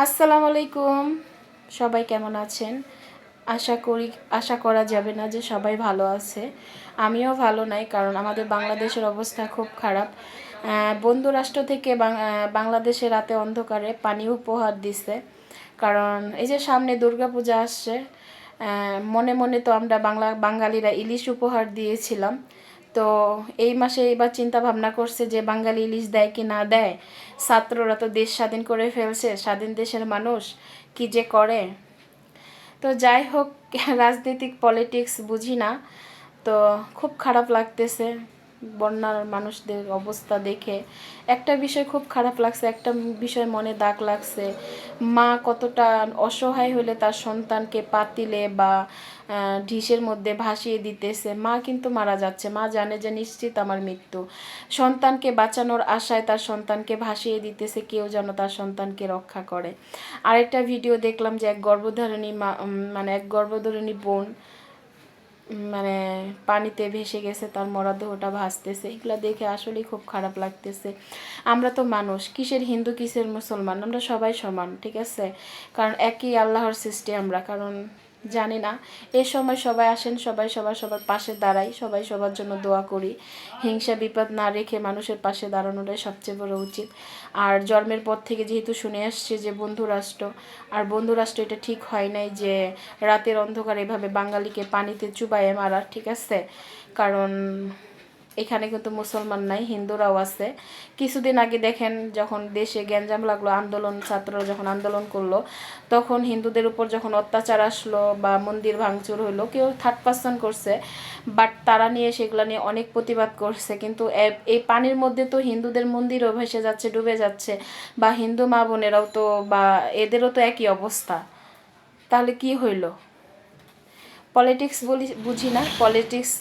আসসালামু আলাইকুম। সবাই কেমন আছেন? আশা করি আশা করা যাবে না যে সবাই ভালো আছে। আমিও ভালো নাই কারণ আমাদের বাংলাদেশের অবস্থা খুব খারাপ। আহ, বন্ধু রাষ্ট্র থেকে বাং- আহ, রাতে অন্ধকারে পানি উপহার দিছে। কারণ এই যে সামনে দুর্গাপূজা আসছে মনে মনে তো আমরা বাংলা বাঙালিরা ইলিশ উপহার দিয়েছিলাম। তো এই মাসে এইবার চিন্তা ভাবনা করছে যে বাঙালি ইলিশ দেয় কি না দেয়। ছাত্ররা তো দেশ স্বাধীন করে ফেলছে, স্বাধীন দেশের মানুষ কি যে করে? তো যাই হোক, রাজনৈতিক পলিটিক্স বুঝি না, তো খুব খারাপ লাগতেছে। বন্যার মানুষদের অবস্থা দেখে একটা বিষয় খুব খারাপ লাগছে, একটা বিষয় মনে দাগ লাগছে। মা কতটা অসহায় হলে তার সন্তানকে পাতিলে বা ঢিসের মধ্যে ভাসিয়ে দিতেছে। মা কিন্তু মারা যাচ্ছে। মা জানে যে নিশ্চিত আমার মৃত্যু। সন্তানকে বাঁচানোর আশায় তার সন্তানকে ভাসিয়ে দিতেছে, কেউ যেন তার সন্তানকে রক্ষা করে। আরেকটা ভিডিও দেখলাম যে এক গর্ভধারণী মা মানে এক গর্ভধারণী বোন মানে পানিতে ভেসে গেছে, তার মরা দেহটা ভাসতেছে। এগুলো দেখে আসলেই খুব খারাপ লাগতেছে। আমরা তো মানুষ, কিসের হিন্দু, কিসের মুসলমান? আমরা সবাই সমান, ঠিক আছে? কারণ একই আল্লাহর সৃষ্টি আমরা, কারণ জানি না। এ সময় সবাই আসেন, সবাই সবার সবার পাশে দাঁড়াই, সবাই সবার জন্য দোয়া করি। হিংসা, বিপদ না রেখে মানুষের পাশে দাঁড়ানোটাই সবচেয়ে বড় উচিত। আর জন্মের পর থেকে যেহেতু শুনে আসছে যে বন্ধুরাষ্ট্র আর বন্ধুরাষ্ট্র এটা ঠিক হয় নাই যে রাতের অন্ধকার এভাবে বাঙালিকে পানিতে চুবাইয়ে মারার ঠিক আছে? কারণ এখানে কিন্তু মুসলমান নাই, হিন্দুরাও আছে। কিছুদিন আগে দেখেন যখন দেশে গ্যাঞ্জাম লাগল, আন্দোলন, ছাত্ররা যখন আন্দোলন করল, তখন হিন্দুদের উপর যখন অত্যাচার আসলো বা মন্দির ভাঙচুর হলো কেউ থার্ড পার্সন করছে বাট তারা নিয়ে সেগুলো নিয়ে অনেক প্রতিবাদ করছে। কিন্তু এই পানির মধ্যে তো হিন্দুদের মন্দিরও ভেসে যাচ্ছে, ডুবে যাচ্ছে, বা হিন্দু মা বোনেরাও তো, বা এদেরও তো একই অবস্থা। তাহলে কি হইল? পলিটিক্স বলি, বুঝি না? পলিটিক্স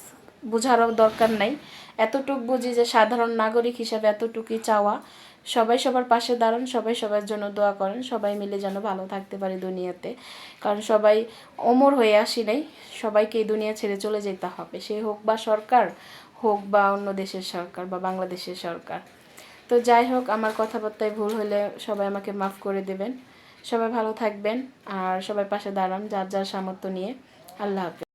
বোঝারও দরকার নাই। এতটুক বুঝি যে সাধারণ নাগরিক হিসাবে এতটুকুই চাওয়া। সবাই সবার পাশে দাঁড়ান, সবাই সবার জন্য দোয়া করেন, সবাই মিলে যেন ভালো থাকতে পারে দুনিয়াতে। কারণ সবাই অমর হয়ে আসি নাই, সবাইকে এই দুনিয়া ছেড়ে চলে যেতে হবে। সে হোক বা সরকার, হোক বা অন্য দেশের সরকার বা বাংলাদেশের সরকার। তো যাই হোক, আমার কথাবার্তায় ভুল হলে সবাই আমাকে মাফ করে দেবেন। সবাই ভালো থাকবেন আর সবাই পাশে দাঁড়ান যার যার সামর্থ্য নিয়ে। আল্লাহ হাফেজ।